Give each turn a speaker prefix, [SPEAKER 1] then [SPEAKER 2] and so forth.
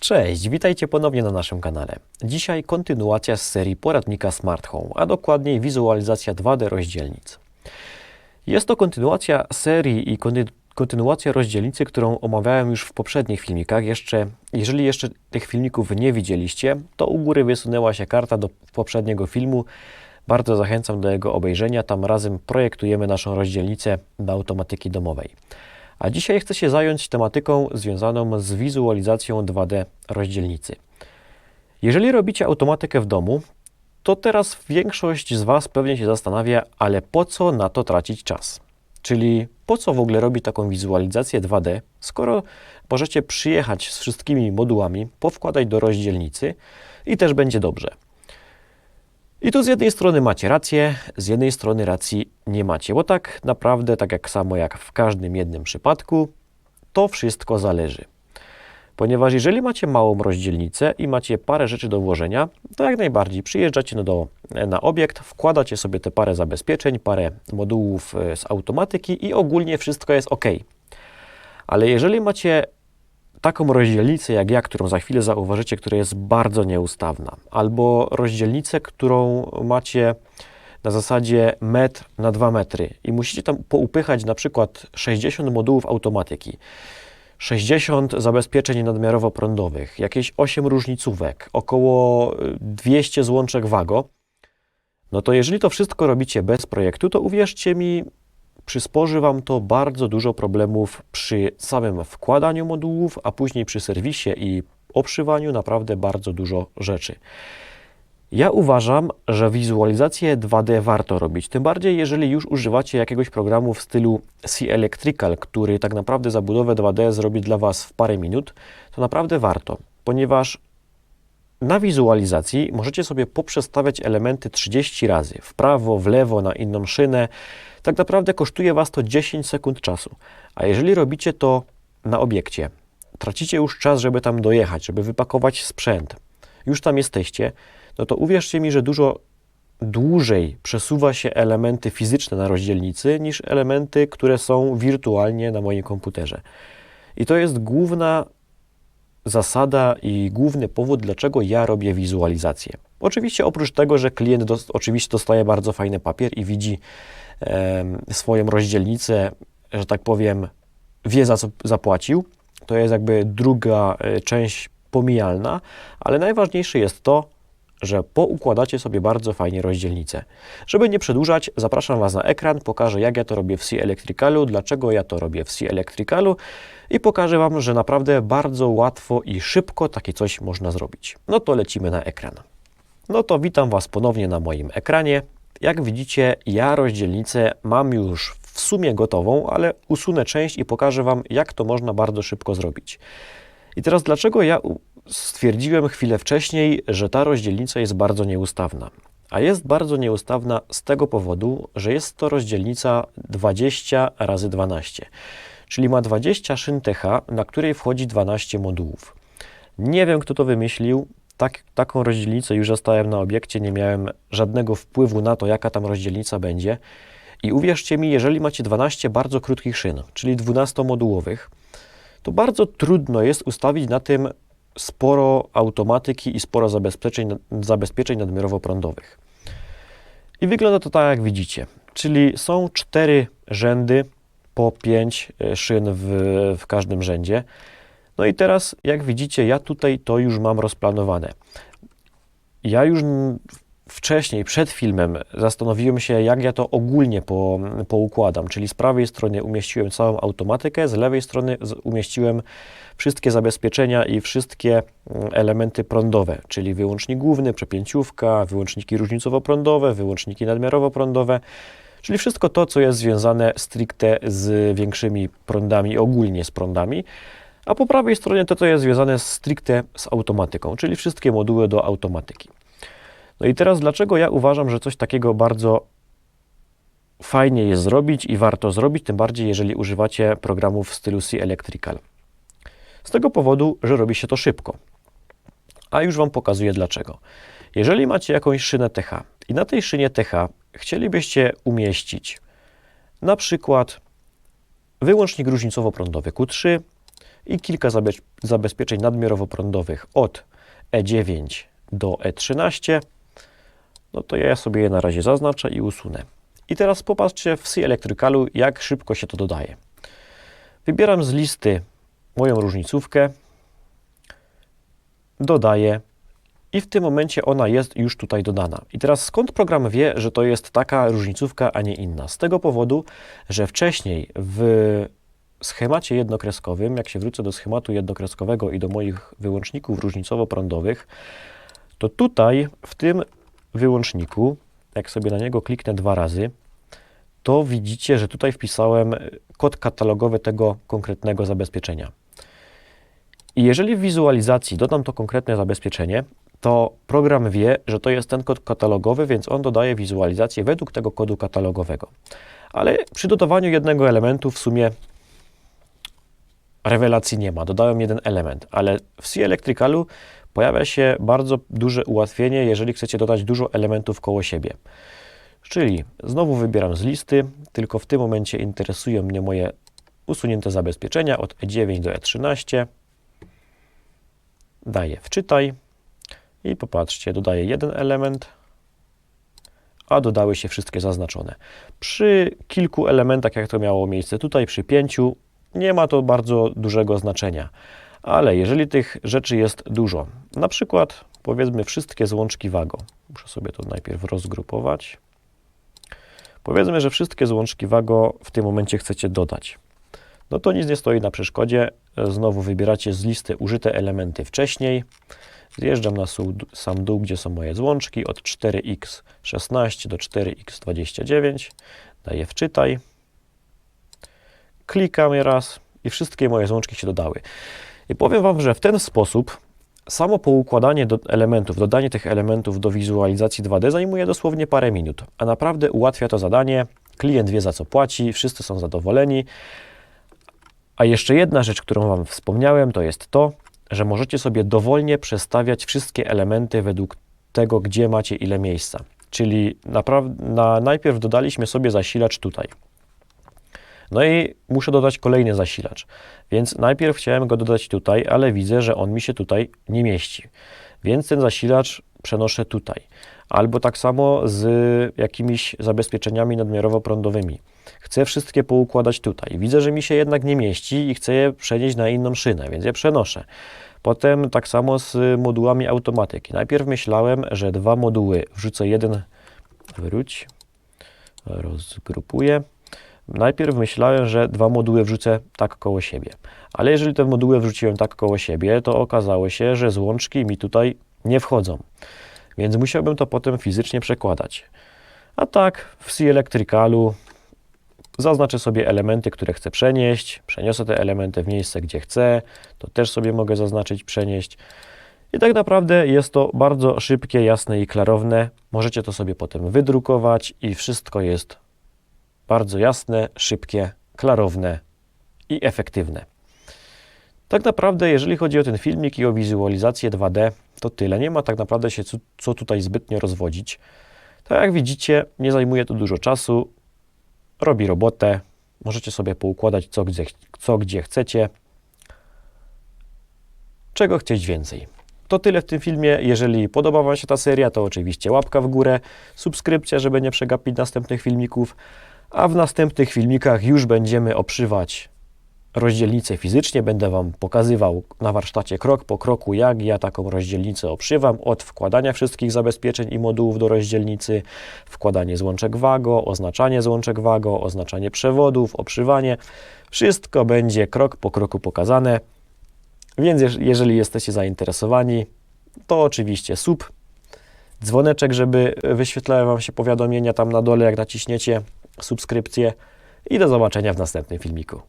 [SPEAKER 1] Cześć, witajcie ponownie na naszym kanale. Dzisiaj kontynuacja z serii poradnika Smart Home, a dokładniej wizualizacja 2D rozdzielnic. Jest to kontynuacja serii i konty- kontynuacja rozdzielnicy, którą omawiałem już w poprzednich filmikach. Jeszcze, jeżeli jeszcze tych filmików nie widzieliście, to u góry wysunęła się karta do poprzedniego filmu. Bardzo zachęcam do jego obejrzenia. Tam razem projektujemy naszą rozdzielnicę do automatyki domowej. A dzisiaj chcę się zająć tematyką związaną z wizualizacją 2D rozdzielnicy. Jeżeli robicie automatykę w domu, to teraz większość z Was pewnie się zastanawia, ale po co na to tracić czas? Czyli po co w ogóle robić taką wizualizację 2D, skoro możecie przyjechać z wszystkimi modułami, powkładać do rozdzielnicy i też będzie dobrze. I tu z jednej strony macie rację, z jednej strony racji nie macie, bo tak naprawdę, tak jak samo jak w każdym jednym przypadku, to wszystko zależy. Ponieważ jeżeli macie małą rozdzielnicę i macie parę rzeczy do włożenia, to jak najbardziej przyjeżdżacie do, na obiekt, wkładacie sobie te parę zabezpieczeń, parę modułów e, z automatyki i ogólnie wszystko jest ok. Ale jeżeli macie taką rozdzielnicę jak ja, którą za chwilę zauważycie, która jest bardzo nieustawna, albo rozdzielnicę, którą macie na zasadzie metr na 2 metry i musicie tam poupychać na przykład 60 modułów automatyki, 60 zabezpieczeń nadmiarowo-prądowych, jakieś 8 różnicówek, około 200 złączek WAGO, no to jeżeli to wszystko robicie bez projektu, to uwierzcie mi, przysporzy Wam to bardzo dużo problemów przy samym wkładaniu modułów, a później przy serwisie i obszywaniu naprawdę bardzo dużo rzeczy. Ja uważam, że wizualizację 2D warto robić, tym bardziej jeżeli już używacie jakiegoś programu w stylu C-Electrical, który tak naprawdę zabudowę 2D zrobi dla Was w parę minut, to naprawdę warto, ponieważ na wizualizacji możecie sobie poprzestawiać elementy 30 razy w prawo, w lewo, na inną szynę. Tak naprawdę kosztuje Was to 10 sekund czasu. A jeżeli robicie to na obiekcie, tracicie już czas, żeby tam dojechać, żeby wypakować sprzęt, już tam jesteście, no to uwierzcie mi, że dużo dłużej przesuwa się elementy fizyczne na rozdzielnicy niż elementy, które są wirtualnie na moim komputerze. I to jest główna zasada i główny powód, dlaczego ja robię wizualizację. Oczywiście oprócz tego, że klient dos oczywiście dostaje bardzo fajny papier i widzi swoją rozdzielnicę, że tak powiem, wie za co zapłacił, to jest jakby druga e, część pomijalna, ale najważniejsze jest to, że poukładacie sobie bardzo fajnie rozdzielnicę. Żeby nie przedłużać, zapraszam Was na ekran, pokażę jak ja to robię w C-Electricalu, dlaczego ja to robię w C-Electricalu i pokażę Wam, że naprawdę bardzo łatwo i szybko takie coś można zrobić. No to lecimy na ekran. No to witam Was ponownie na moim ekranie. Jak widzicie, ja rozdzielnicę mam już w sumie gotową, ale usunę część i pokażę Wam, jak to można bardzo szybko zrobić. I teraz dlaczego ja stwierdziłem chwilę wcześniej, że ta rozdzielnica jest bardzo nieustawna. A jest bardzo nieustawna z tego powodu, że jest to rozdzielnica 20 razy 12, czyli ma 20 szyn TH, na której wchodzi 12 modułów. Nie wiem, kto to wymyślił. Tak, taką rozdzielnicę już zostałem na obiekcie, nie miałem żadnego wpływu na to, jaka tam rozdzielnica będzie. I uwierzcie mi, jeżeli macie 12 bardzo krótkich szyn, czyli 12-modułowych, to bardzo trudno jest ustawić na tym sporo automatyki i sporo zabezpieczeń, zabezpieczeń nadmiarowo-prądowych. I wygląda to tak, jak widzicie. Czyli są cztery rzędy po pięć e, szyn w, w każdym rzędzie. No i teraz, jak widzicie, ja tutaj to już mam rozplanowane. Ja już wcześniej, przed filmem, zastanowiłem się, jak ja to ogólnie po, poukładam. Czyli z prawej strony umieściłem całą automatykę, z lewej strony umieściłem wszystkie zabezpieczenia i wszystkie mm, elementy prądowe, czyli wyłącznik główny, przepięciówka, wyłączniki różnicowo-prądowe, wyłączniki nadmiarowo-prądowe, czyli wszystko to, co jest związane stricte z większymi prądami, ogólnie z prądami. A po prawej stronie to, co jest związane stricte z automatyką, czyli wszystkie moduły do automatyki. No i teraz dlaczego ja uważam, że coś takiego bardzo fajnie jest zrobić i warto zrobić, tym bardziej jeżeli używacie programów w stylu C Electrical. Z tego powodu, że robi się to szybko. A już Wam pokazuję dlaczego. Jeżeli macie jakąś szynę TH i na tej szynie TH chcielibyście umieścić na przykład wyłącznik różnicowo-prądowy Q3 i kilka zabez- zabezpieczeń nadmiarowo-prądowych od E9 do E13, no to ja sobie je na razie zaznaczę i usunę. I teraz popatrzcie w C Electricalu, jak szybko się to dodaje. Wybieram z listy moją różnicówkę, dodaję i w tym momencie ona jest już tutaj dodana. I teraz skąd program wie, że to jest taka różnicówka, a nie inna? Z tego powodu, że wcześniej w schemacie jednokreskowym, jak się wrócę do schematu jednokreskowego i do moich wyłączników różnicowo-prądowych, to tutaj w tym wyłączniku, jak sobie na niego kliknę dwa razy, to widzicie, że tutaj wpisałem kod katalogowy tego konkretnego zabezpieczenia. I jeżeli w wizualizacji dodam to konkretne zabezpieczenie, to program wie, że to jest ten kod katalogowy, więc on dodaje wizualizację według tego kodu katalogowego. Ale przy dodawaniu jednego elementu w sumie rewelacji nie ma. Dodałem jeden element, ale w C Electricalu pojawia się bardzo duże ułatwienie, jeżeli chcecie dodać dużo elementów koło siebie. Czyli znowu wybieram z listy, tylko w tym momencie interesują mnie moje usunięte zabezpieczenia od E9 do E13. Daję wczytaj i popatrzcie, dodaję jeden element, a dodały się wszystkie zaznaczone. Przy kilku elementach, jak to miało miejsce tutaj, przy pięciu, nie ma to bardzo dużego znaczenia. Ale jeżeli tych rzeczy jest dużo, na przykład powiedzmy wszystkie złączki WAGO, muszę sobie to najpierw rozgrupować. Powiedzmy, że wszystkie złączki WAGO w tym momencie chcecie dodać. No to nic nie stoi na przeszkodzie. Znowu wybieracie z listy użyte elementy wcześniej. Zjeżdżam na sam dół, gdzie są moje złączki, od 4x16 do 4x29. Daję wczytaj. Klikam je raz i wszystkie moje złączki się dodały. I powiem Wam, że w ten sposób samo poukładanie do elementów, dodanie tych elementów do wizualizacji 2D zajmuje dosłownie parę minut, a naprawdę ułatwia to zadanie. Klient wie za co płaci, wszyscy są zadowoleni. A jeszcze jedna rzecz, którą Wam wspomniałem, to jest to, że możecie sobie dowolnie przestawiać wszystkie elementy według tego, gdzie macie ile miejsca. Czyli na, najpierw dodaliśmy sobie zasilacz tutaj. No i muszę dodać kolejny zasilacz. Więc najpierw chciałem go dodać tutaj, ale widzę, że on mi się tutaj nie mieści. Więc ten zasilacz przenoszę tutaj. Albo tak samo z jakimiś zabezpieczeniami nadmiarowo-prądowymi. Chcę wszystkie poukładać tutaj. Widzę, że mi się jednak nie mieści i chcę je przenieść na inną szynę, więc je przenoszę. Potem tak samo z modułami automatyki. Najpierw myślałem, że dwa moduły wrzucę jeden, wróć, rozgrupuję. Najpierw myślałem, że dwa moduły wrzucę tak koło siebie. Ale jeżeli te moduły wrzuciłem tak koło siebie, to okazało się, że złączki mi tutaj nie wchodzą. Więc musiałbym to potem fizycznie przekładać. A tak w C Electricalu zaznaczę sobie elementy, które chcę przenieść, przeniosę te elementy w miejsce, gdzie chcę, to też sobie mogę zaznaczyć, przenieść. I tak naprawdę jest to bardzo szybkie, jasne i klarowne. Możecie to sobie potem wydrukować i wszystko jest bardzo jasne, szybkie, klarowne i efektywne. Tak naprawdę, jeżeli chodzi o ten filmik i o wizualizację 2D, to tyle. Nie ma tak naprawdę się co, tutaj zbytnio rozwodzić. Tak jak widzicie, nie zajmuje to dużo czasu, robi robotę. Możecie sobie poukładać co gdzie, co gdzie chcecie. Czego chcieć więcej? To tyle w tym filmie. Jeżeli podoba Wam się ta seria, to oczywiście łapka w górę, subskrypcja, żeby nie przegapić następnych filmików. A w następnych filmikach już będziemy obszywać rozdzielnicę fizycznie. Będę Wam pokazywał na warsztacie krok po kroku, jak ja taką rozdzielnicę obszywam, od wkładania wszystkich zabezpieczeń i modułów do rozdzielnicy, wkładanie złączek WAGO, oznaczanie złączek WAGO, oznaczanie przewodów, obszywanie. Wszystko będzie krok po kroku pokazane. Więc jeż- jeżeli jesteście zainteresowani, to oczywiście sub, dzwoneczek, żeby wyświetlały Wam się powiadomienia tam na dole, jak naciśniecie subskrypcję i do zobaczenia w następnym filmiku.